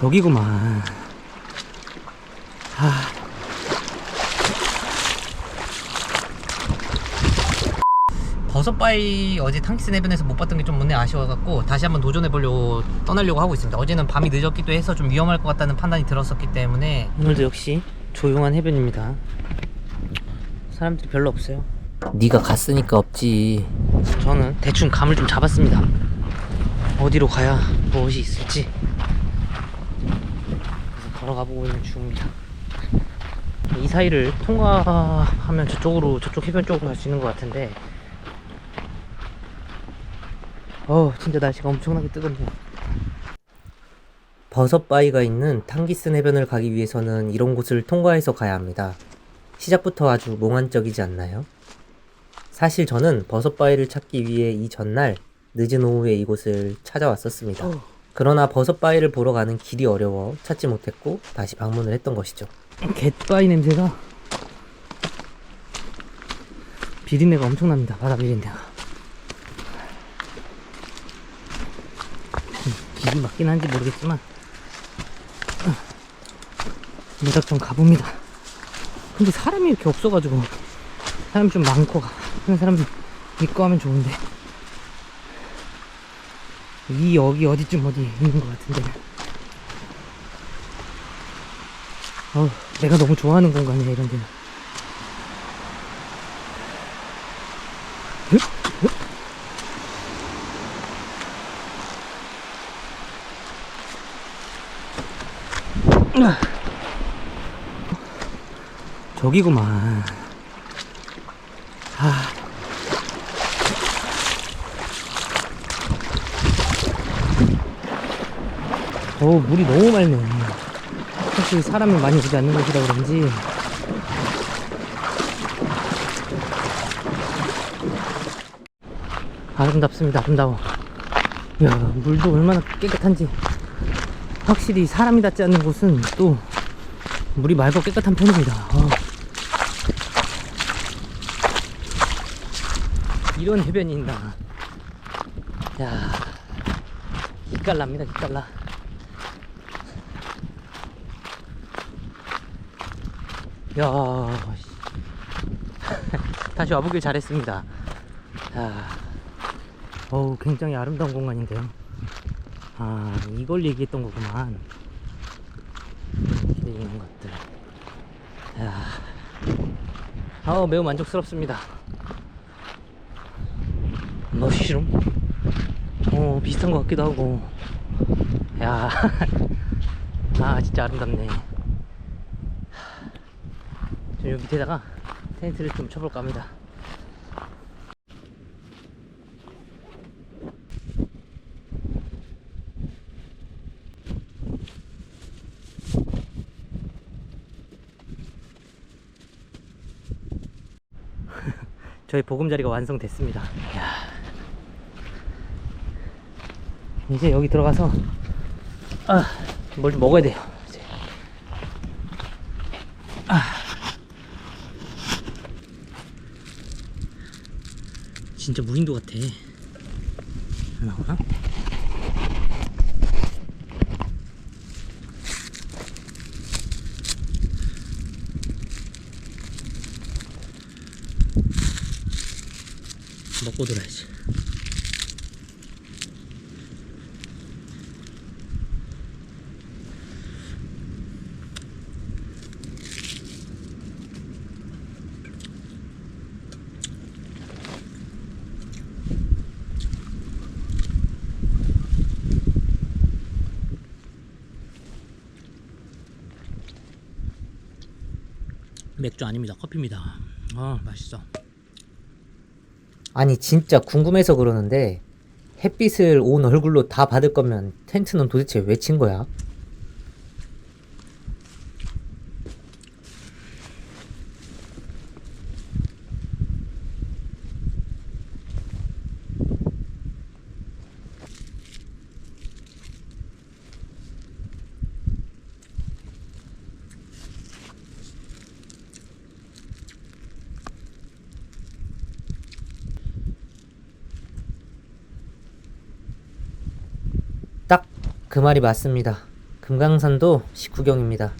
저기구만. 아. 버섯바이 어제 탕키스 해변에서 못 봤던 게 좀 문에 아쉬워갖고 다시 한번 도전해보려고 떠나려고 하고 있습니다. 어제는 밤이 늦었기도 해서 좀 위험할 것 같다는 판단이 들었었기 때문에 오늘도 역시 조용한 해변입니다. 사람들이 별로 없어요. 네가 갔으니까 없지. 저는 대충 감을 좀 잡았습니다. 어디로 가야 무엇이 있을지. 걸어가 보고 있는 중입니다. 이 사이를 통과하면 저쪽으로 저쪽 해변 쪽으로 갈 수 있는 것 같은데. 어 진짜 날씨가 엄청나게 뜨겁네요. 버섯바위가 있는 탕기슨 해변을 가기 위해서는 이런 곳을 통과해서 가야 합니다. 시작부터 아주 몽환적이지 않나요? 사실 저는 버섯바위를 찾기 위해 이 전날 늦은 오후에 이곳을 찾아왔었습니다 그러나 버섯바위를 보러 가는 길이 어려워 찾지 못했고 다시 방문을 했던 것이죠. 갯바위 냄새가 비린내가 엄청납니다. 바다 비린내가 음, 길이 맞긴 한지 모르겠지만 무작정 가봅니다. 근데 사람이 이렇게 없어가지고 사람이 좀 많고 하는 사람들 믿고 하면 좋은데 이 여기 어디쯤 어디 있는 것 같은데 어, 내가 너무 좋아하는 공간이야 이런 데는. 저기구만. 어 물이 너무 맑네. 혹시 사람이 많이 오지 않는 곳이라 그런지. 아름답습니다 아름다워. 야 물도 얼마나 깨끗한지. 확실히 사람이 닿지 않는 곳은 또 물이 맑고 깨끗한 편입니다. 어. 이런 해변이 있나. 야 기깔납니다 기깔나 야, 씨. 다시 와보길 잘했습니다. 자, 어우, 굉장히 아름다운 공간인데요. 아, 이걸 얘기했던 거구만. 이렇게 있는 것들. 야, 아, 매우 만족스럽습니다. 머시룸? 어, 비슷한 것 같기도 하고. 야, 아, 진짜 아름답네. 저 여기 밑에다가 텐트를 좀 쳐볼까 합니다. 저희 보금자리가 완성됐습니다. 이야. 이제 여기 들어가서 아, 뭘 좀 먹어야 돼요. 이제. 진짜 무인도 같아. 안 나오나? 먹고 들어야지. 맥주 아닙니다. 커피입니다. 아, 맛있어. 아니 진짜 궁금해서 그러는데 햇빛을 온 얼굴로 다 받을 거면 텐트는 도대체 왜 친 거야? 딱 그 말이 맞습니다. 그 금강산도 식후경입니다.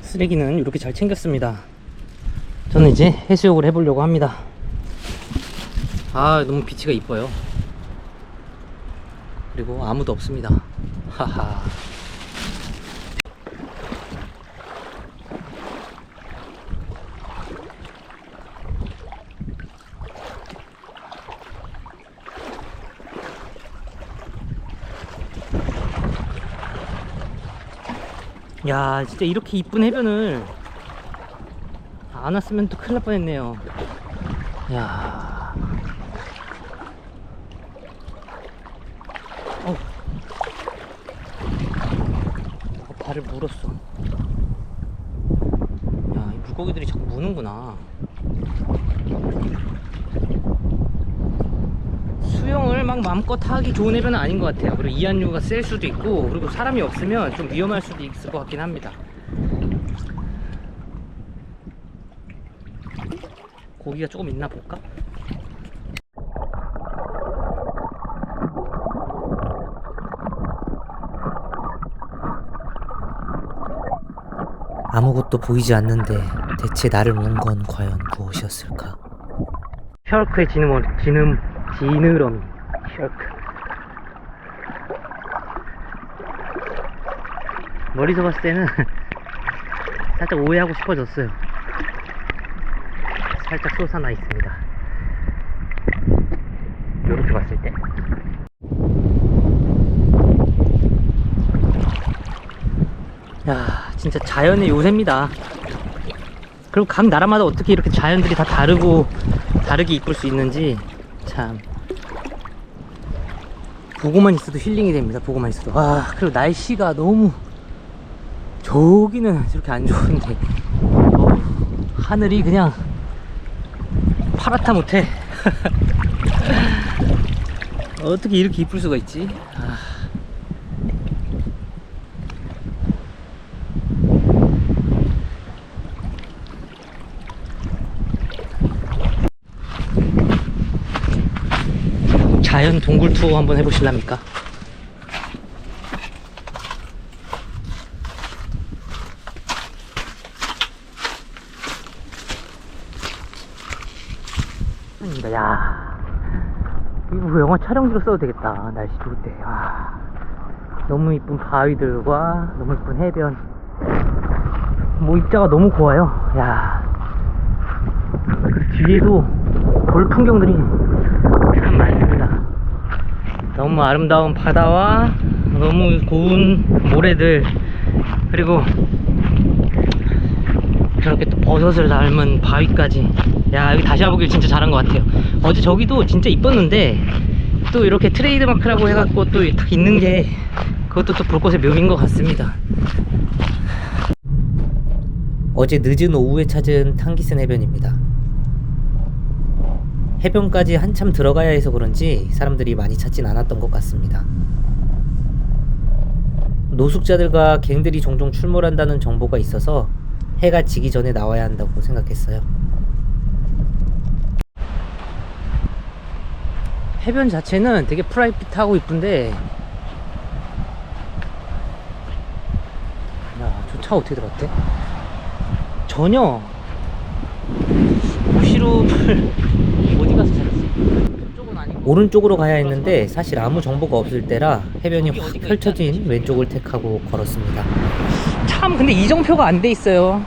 쓰레기는 이렇게 잘 챙겼습니다. 저는 이제 해수욕을 해보려고 합니다. 아, 너무 비치가 이뻐요. 그리고 아무도 없습니다. 하하. 야, 진짜 이렇게 이쁜 해변을 안 왔으면 또 큰일 날 뻔했네요. 야. 어. 어, 발을 물었어. 야, 이 물고기들이 자꾸 무는구나. 수영을 막 마음껏 하기 좋은 해변은 아닌 것 같아요. 그리고 이안류가 셀 수도 있고, 그리고 사람이 없으면 좀 위험할 수도 있을 것 같긴 합니다. 고기가 조금 있나 볼까? 아무것도 보이지 않는데 대체 나를 몬건 과연 무엇이었을까? 셜크의 지느러미, 지름, 지느러미, 셜크. 멀리서 봤을 때는 살짝 오해하고 싶어졌어요. 살짝 솟아나 있습니다. 이렇게 봤을 때. 야, 진짜 자연의 요새입니다. 그리고 각 나라마다 어떻게 이렇게 자연들이 다 다르고 다르게 이쁠 수 있는지 참 보고만 있어도 힐링이 됩니다. 보고만 있어도. 아, 그리고 날씨가 너무 저기는 저렇게 안 좋은데 어, 하늘이 그냥 파랗다 못해. 어떻게 이렇게 이쁠 수가 있지? 아. 자연 동굴 투어 한번 해보실랍니까? 야, 이거 영화 촬영지로 써도 되겠다. 날씨 좋을 때. 와, 너무 이쁜 바위들과 너무 이쁜 해변. 뭐 입자가 너무 고와요. 야, 그리고 뒤에도 볼 풍경들이 참 많습니다. 너무 아름다운 바다와 너무 고운 모래들 그리고 저렇게 또 버섯을 닮은 바위까지. 야 여기 다시 와보길 진짜 잘한 것 같아요. 어제 저기도 진짜 이뻤는데 또 이렇게 트레이드 마크라고 해갖고 또 딱 있는 게 그것도 또볼 곳의 묘미인 것 같습니다. 어제 늦은 오후에 찾은 탕기슨 해변입니다 해변까지 한참 들어가야 해서 그런지 사람들이 많이 찾진 않았던 것 같습니다. 노숙자들과 갱들이 종종 출몰한다는 정보가 있어서 해가 지기 전에 나와야 한다고 생각했어요. 해변 자체는 되게 프라이빗하고 이쁜데 야, 저 차 어떻게 들어갔대? 전혀 무시룹을 어디 가서 찾았어? 이쪽은 아니고 오른쪽으로 가야 했는데 사실 아무 정보가 없을 때라 해변이 확 펼쳐진 왼쪽을 택하고 걸었습니다. 참 근데 이정표가 안 돼 있어요.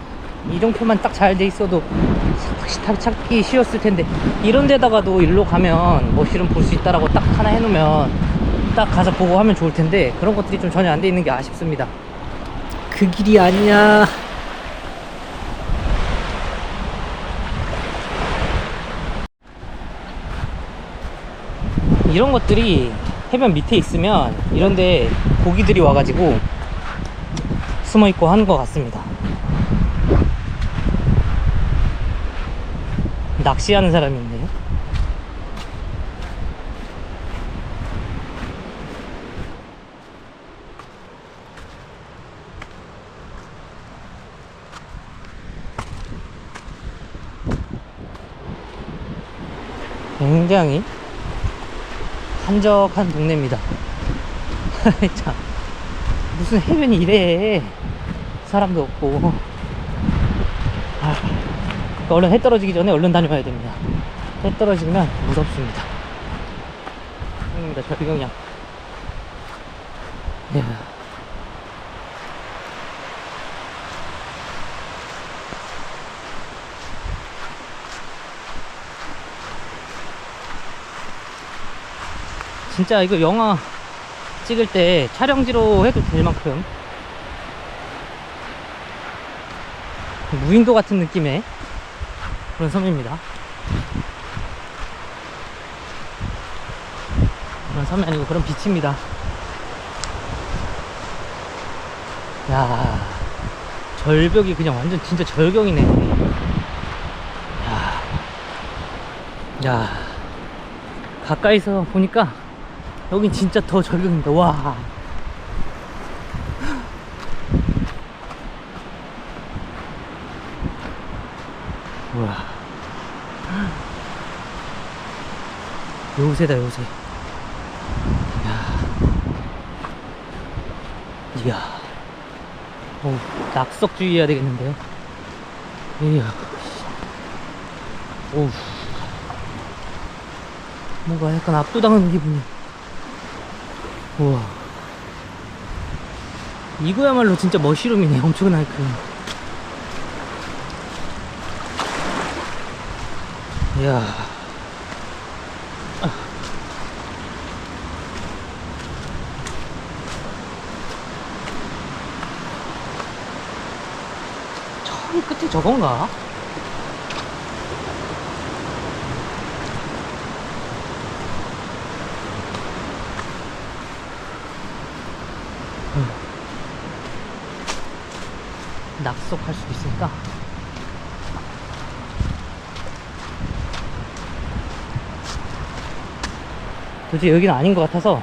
이정표만 딱 잘 돼 있어도 딱 찾기 쉬웠을 텐데 이런 데다가도 일로 가면 머시룸 볼수 있다라고 딱 하나 해놓으면 딱 가서 보고 하면 좋을 텐데 그런 것들이 좀 전혀 안 돼 있는 게 아쉽습니다. 그 길이 아니야. 이런 것들이 해변 밑에 있으면 이런데 고기들이 와가지고 숨어 있고 하는 것 같습니다. 낚시하는 사람이 있네요. 굉장히 한적한 동네입니다. 참 무슨 해변이 이래 사람도 없고 아, 그러니까 얼른 해 떨어지기 전에 얼른 다녀와야 됩니다. 해 떨어지면 무섭습니다. 입니다 절경량. 이야. 진짜 이거 영화 찍을 때 촬영지로 해도 될 만큼 무인도 같은 느낌의 그런 섬입니다. 그런 섬이 아니고 그런 빛입니다. 야, 절벽이 그냥 완전 진짜 절경이네. 야, 야, 가까이서 보니까 여긴 진짜 더 절경입니다. 와. 우와. 요새다, 요새. 이야. 이야. 어 낙석 주의해야 되겠는데요? 이야. 오우. 뭔가 약간 압도당하는 기분이. 우와. 이거야말로 진짜 머시룸이네. 엄청나게 큰. 이야. 아. 처음 끝이 저건가? 낙석할 수도 있으니까. 도대체 여기는 아닌 것 같아서.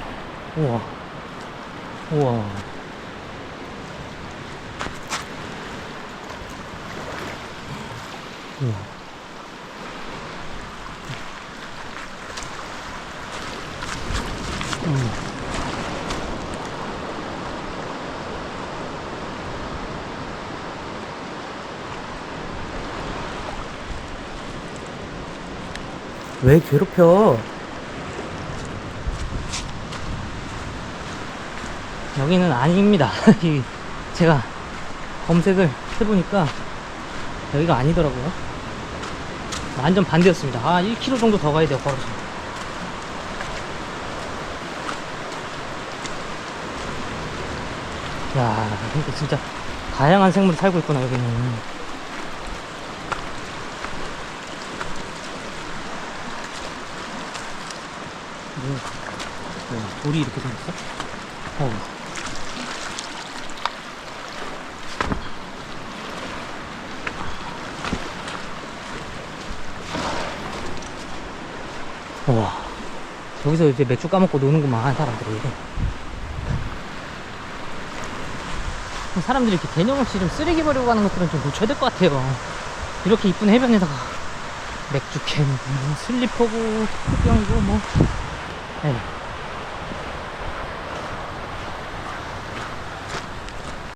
우와. 우와. 우와 왜 괴롭혀? 여기는 아닙니다. 이 제가 검색을 해보니까 여기가 아니더라고요. 완전 반대였습니다. 아, 1km 정도 더 가야 돼요, 걸어서. 야, 근데 진짜 다양한 생물이 살고 있구나, 여기는. 뭐, 뭐야, 돌이 이렇게 생겼어? 어. 와. 여기서 이제 맥주 까먹고 노는구만, 사람들이. 사람들이 이렇게 개념 없이 좀 쓰레기 버리고 가는 것들은 좀 고쳐야 될 것 같아요. 이렇게 이쁜 해변에다가 맥주캔, 뭐 슬리퍼고, 흡병이고, 뭐. 네.